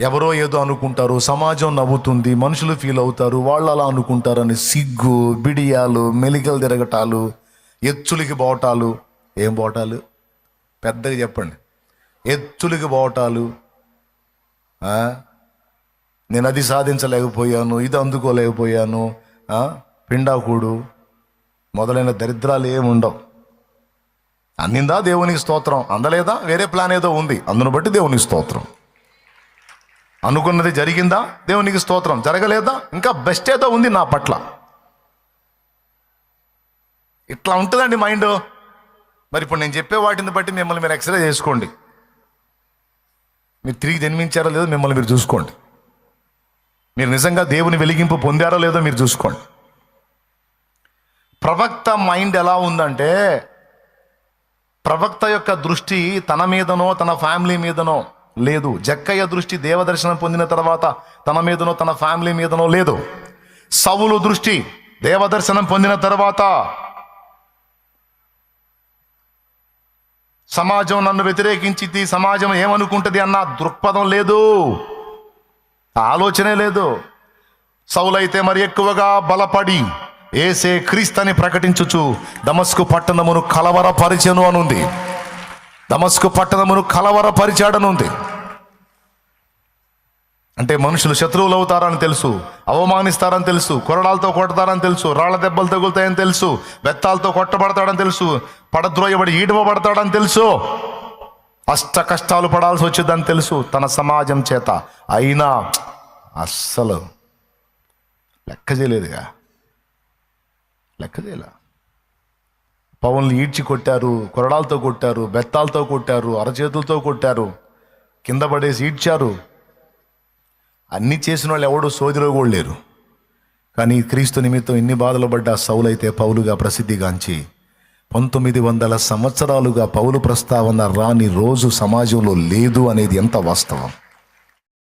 ఎవరో ఏదో అనుకుంటారు సమాజం నవ్వుతుంది మనుషులు ఫీల్ అవుతారు వాళ్ళు అలా అనుకుంటారని సిగ్గు బిడియాలు మెలికలు తిరగటాలు ఎచ్చులకి బోటాలు. ఏం బోటాలు? పెద్దగా చెప్పండి. ఎత్తులకి బోటాలు. నేను అది సాధించలేకపోయాను ఇది అందుకోలేకపోయాను. పిండాకూడు పిండాకుడు. మొదలైన దరిద్రాలు ఏమి ఉండవు. అందిందా దేవునికి స్తోత్రం? అందలేదా? వేరే ప్లాన్ ఏదో ఉంది. అందును బట్టి దేవునికి స్తోత్రం. అనుకున్నది జరిగిందా? దేవునికి స్తోత్రం. జరగలేదా? ఇంకా బెస్ట్ ఏదో ఉంది నా పట్ల. ఇట్లా ఉంటుందండి మైండ్ మరి ఇప్పుడు నేను చెప్పే వాటిని బట్టి మిమ్మల్ని మీరు ఎక్స్రే చేసుకోండి. మీరు తిరిగి జన్మించారో లేదో మిమ్మల్ని మీరు చూసుకోండి. మీరు నిజంగా దేవుని వెలిగింపు పొందారో లేదో మీరు చూసుకోండి. ప్రవక్త మైండ్ ఎలా ఉందంటే ప్రవక్త యొక్క దృష్టి తన మీదనో తన ఫ్యామిలీ మీదనో లేదు. జక్కయ్య దృష్టి దేవదర్శనం పొందిన తర్వాత తన మీదనో తన ఫ్యామిలీ మీదనో లేదు. సవులు దృష్టి దేవదర్శనం పొందిన తర్వాత సమాజం నన్ను వ్యతిరేకించింది సమాజం ఏమనుకుంటుంది అన్న దృక్పథం లేదు. ఆలోచనే లేదు. సౌలైతే మరి ఎక్కువగా బలపడి ఏసే క్రీస్తని ప్రకటించుచు దమస్కు పట్టణమును కలవరపరిచెను అనుంది. దమస్కు పట్టణమును కలవరపరిచాడనుంది. అంటే మనుషులు శత్రువులు అవుతారని తెలుసు అవమానిస్తారని తెలుసు కొరడాలతో కొడతారని తెలుసు రాళ్ళ దెబ్బలు తగులుతాయని తెలుసు బెత్తాలతో కొట్టబడతాడని తెలుసు పడద్రోయబడి ఈడవబడతాడని తెలుసు. అష్ట కష్టాలు పడాల్సి వచ్చిందని తెలుసు తన సమాజం చేత. అయినా అస్సలు లెక్క చేయలేదుగా. లెక్క చేయలే. పవన్లు ఈడ్చి కొట్టారు కొరడాలతో కొట్టారు బెత్తాలతో కొట్టారు అరచేతులతో కొట్టారు కింద పడేసి ఈడ్చారు. అన్నీ చేసిన వాళ్ళు ఎవడు సోదిలో కూడా లేరు. కానీ క్రీస్తు నిమిత్తం ఇన్ని బాధలు పడ్డ సౌలైతే పౌలుగా ప్రసిద్ధిగాంచి పంతొమ్మిది వందల సంవత్సరాలుగా పౌలు ప్రస్తావన రాని రోజు సమాజంలో లేదు అనేది ఎంత వాస్తవం.